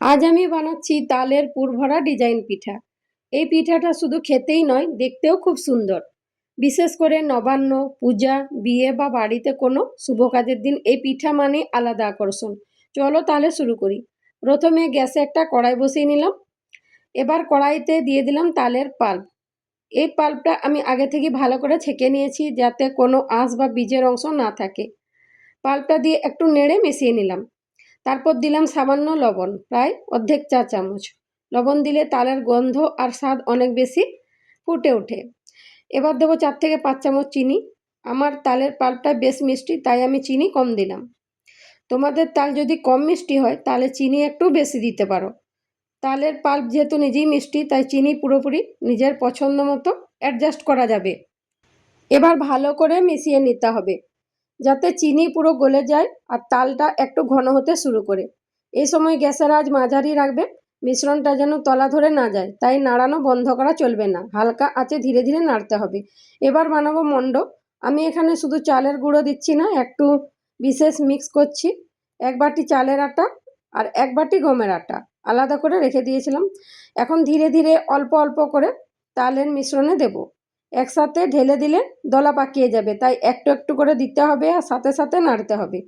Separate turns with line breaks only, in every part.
আজ আমি বানাচ্ছি তালের পুরভরা ডিজাইন পিঠা। এই পিঠাটা শুধু খেতেই নয়, দেখতেও খুব সুন্দর। বিশেষ করে নবান্ন, পূজা, বিয়ে বা বাড়িতে কোনো শুভ কাজের দিন এই পিঠা মানে আলাদা আকর্ষণ। চলো তাহলে শুরু করি। প্রথমে গ্যাসে একটা কড়াই বসিয়ে নিলাম। এবার কড়াইতে দিয়ে দিলাম তালের পাল্প। এই পাল্পটা আমি আগে থেকে ভালো করে ছেঁকে নিয়েছি যাতে কোনো আঁশ বা বীজের অংশ না থাকে। পাল্পটা দিয়ে একটু নেড়ে মিশিয়ে নিলাম। তারপর দিলাম সামান্য লবণ, প্রায় অর্ধেক চা চামচ। লবণ দিলে তালের গন্ধ আর স্বাদ অনেক বেশি ফুটে ওঠে। এবার দেবো চার থেকে পাঁচ চামচ চিনি। আমার তালের পাল্পটা বেশ মিষ্টি, তাই আমি চিনি কম দিলাম। তোমাদের তাল যদি কম মিষ্টি হয়, তাহলে চিনি একটু বেশি দিতে পারো। তালের পাল্প যেহেতু নিজেই মিষ্টি, তাই চিনি পুরোপুরি নিজের পছন্দ মতো অ্যাডজাস্ট করা যাবে। এবার ভালো করে মিশিয়ে নিতে হবে। যাতে চিনি পুরো গলে যায় আর তালটা একটু ঘন হতে শুরু করে। এই সময় গ্যাসের আজ মাঝারি রাখবে মিশ্রণটা যেন তলা ধরে না যায়, তাই নাড়ানো বন্ধ করা চলবে না। হালকা আঁচে ধীরে ধীরে নাড়তে হবে। এবার বানাবো মণ্ড আমি এখানে শুধু চালের গুঁড়ো দিচ্ছি না, একটু বিশেষ মিক্স করছি। এক বাটি চালের আটা আর এক বাটি গমের আটা আলাদা করে রেখে দিয়েছিলাম। এখন ধীরে ধীরে অল্প অল্প করে তালের মিশ্রণে দেবো। একসাথে ঢেলে দিলে দলা পাকিয়ে যাবে। তাই একটু একটু করে দিতে হবে আর সাথে সাথে নাড়তে হবে।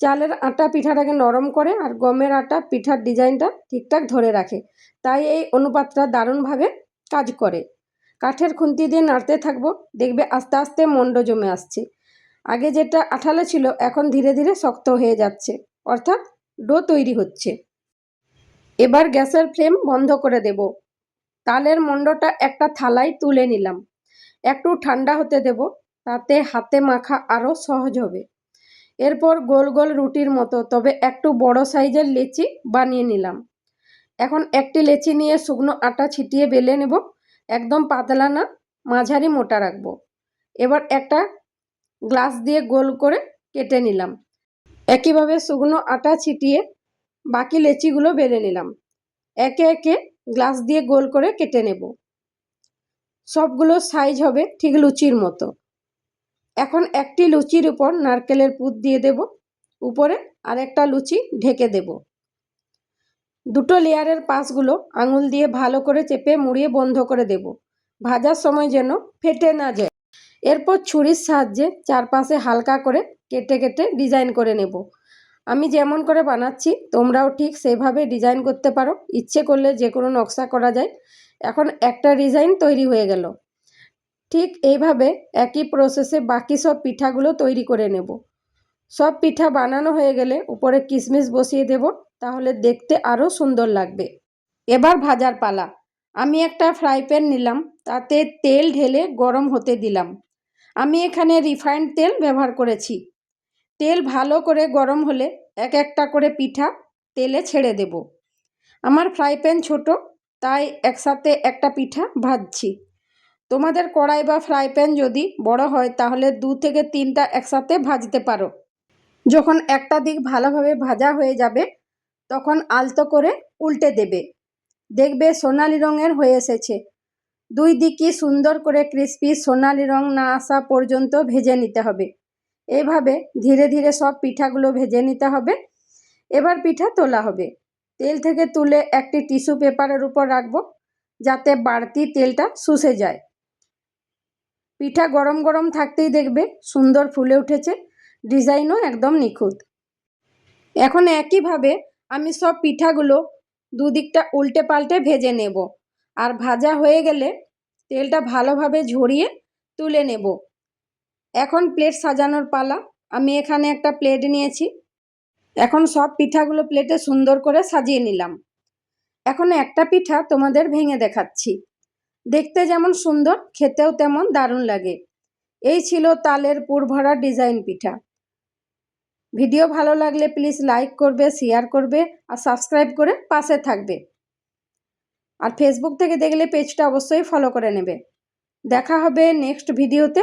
চালের আটা পিঠাটাকে নরম করে আর গমের আটা পিঠার ডিজাইনটা ঠিকঠাক ধরে রাখে। তাই এই অনুপাতটা দারুণভাবে কাজ করে। কাঠের খুন্তি দিয়ে নাড়তে থাকব। দেখবে আস্তে আস্তে মন্ড জমে আসছে। আগে যেটা আঠালো ছিল, এখন ধীরে ধীরে শক্ত হয়ে যাচ্ছে। অর্থাৎ ডো তৈরি হচ্ছে। এবার গ্যাসের ফ্লেম বন্ধ করে দেব। তালের মণ্ডটা একটা থালায় তুলে নিলাম। একটু ঠান্ডা হতে দেব, তাতে হাতে মাখা আরও সহজ হবে। এরপর গোল গোল রুটির মতো, তবে একটু বড় সাইজের লেচি বানিয়ে নিলাম। এখন একটি লেচি নিয়ে শুকনো আটা ছিটিয়ে বেলে নেব, একদম পাতলা না, মাঝারি মোটা রাখব। এবার একটা গ্লাস দিয়ে গোল করে কেটে নিলাম। একইভাবে শুকনো আটা ছিটিয়ে বাকি লেচিগুলো বেলে নিলাম। একে একে গ্লাস দিয়ে গোল করে কেটে নেব। সবগুলো সাইজ হবে ঠিক লুচির মতো। এখন একটি লুচির উপর নারকেলের পুর দিয়ে দেব, উপরে আর একটা লুচি ঢেকে দেব। দুটো লেয়ারের পাশগুলো আঙুল দিয়ে ভালো করে চেপে মুড়িয়ে বন্ধ করে দেব। ভাজার সময় যেন ফেটে না যায়। এরপর ছুরির সাহায্যে চারপাশে হালকা করে কেটে কেটে ডিজাইন করে নেব। আমি যেমন করে বানাচ্ছি, তোমরাও ঠিক সেভাবে ডিজাইন করতে পারো। ইচ্ছে করলে যে কোনো নকশা করা যায়। এখন একটা ডিজাইন তৈরি হয়ে গেল। ঠিক এইভাবে একই প্রসেসে বাকি সব পিঠাগুলো তৈরি করে নেব। সব পিঠা বানানো হয়ে গেলে উপরে কিশমিশ বসিয়ে দেব, তাহলে দেখতে আরও সুন্দর লাগবে। এবার ভাজার পালা। আমি একটা ফ্রাই প্যান নিলাম, তাতে তেল ঢেলে গরম হতে দিলাম। আমি এখানে রিফাইন্ড তেল ব্যবহার করেছি। তেল ভালো করে গরম হলে এক একটা করে পিঠা তেলে ছেড়ে দেব। আমার ফ্রাই প্যান ছোটো, তাই একসাথে একটা পিঠা ভাজছি। তোমাদের কড়াই বা ফ্রাই প্যান যদি বড় হয়, তাহলে দু থেকে তিনটা একসাথে ভাজতে পারো। যখন একটা দিক ভালোভাবে ভাজা হয়ে যাবে, তখন আলতো করে উল্টে দেবে। দেখবে সোনালি রঙের হয়ে এসেছে। দুই দিকই সুন্দর করে ক্রিস্পি সোনালি রং না আসা পর্যন্ত ভেজে নিতে হবে। এভাবে ধীরে ধীরে সব পিঠাগুলো ভেজে নিতে হবে। এবার পিঠা তোলা হবে। তেল থেকে তুলে একটি টিস্যু পেপারের উপর রাখব যাতে বাড়তি তেলটা শুষে যায়। পিঠা গরম গরম থাকতেই দেখবে সুন্দর ফুলে উঠেছে, ডিজাইনও একদম নিখুঁত। এখন একইভাবে আমি সব পিঠাগুলো দুদিকটা উল্টে পাল্টে ভেজে নেব। আর ভাজা হয়ে গেলে তেলটা ভালোভাবে ঝরিয়ে তুলে নেব। এখন প্লেট সাজানোর পালা। আমি এখানে একটা প্লেট নিয়েছি। এখন সব পিঠাগুলো প্লেটে সুন্দর করে সাজিয়ে নিলাম। এখন একটা পিঠা তোমাদের ভেঙে দেখাচ্ছি। দেখতে যেমন সুন্দর, খেতেও তেমন দারুণ লাগে। এই ছিল তালের পুর ভরা ডিজাইন পিঠা। ভিডিও ভালো লাগলে প্লিজ লাইক করবে শেয়ার করবে আর সাবস্ক্রাইব করে পাশে থাকবে। আর ফেসবুক থেকে দেখলে পেজটা অবশ্যই ফলো করে নেবে। দেখা হবে নেক্সট ভিডিওতে